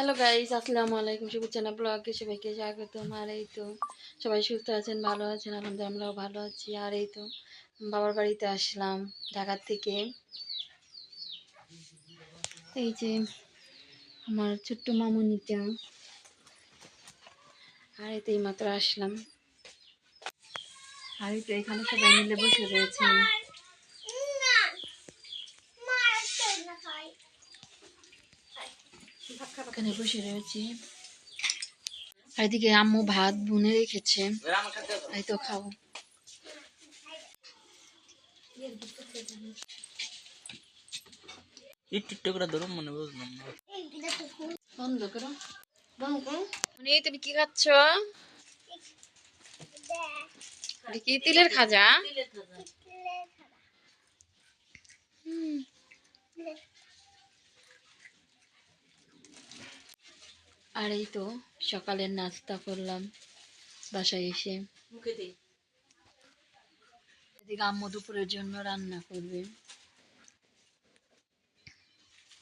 Hello guys আসসালামু আলাইকুম শুভেচ্ছা ব্লগে সবাইকে স্বাগতম আর এই তো সবাই সুস্থ আছেন ভালো আছেন আলহামদুলিল্লাহ আমরাও ভালো আছি আর এই তো বাবার বাড়িতে আসলাম ঢাকার থেকে এই যে আমার ছোট্ট মামুনিটা আর এই তো এইমাত্র আসলাম আর এই তো এখানে সবাই মিলে বসে রয়েছে এখানে বসে রয়েছি। আর এদিকে আম্মু ভাত বুনে রেখেছে। এই তো খাব। একটু একটু করে ধরুন মনে বুঝলাম বন্ধ করো। মানে তুমি কি খাচ্ছ? কি তিলের খাজা। হুম। আর এই তো সকালের নাস্তা করলাম বাসায় এসে। মুখে দিই এদিকে আম্মু দুপুরের জন্য রান্না করবে।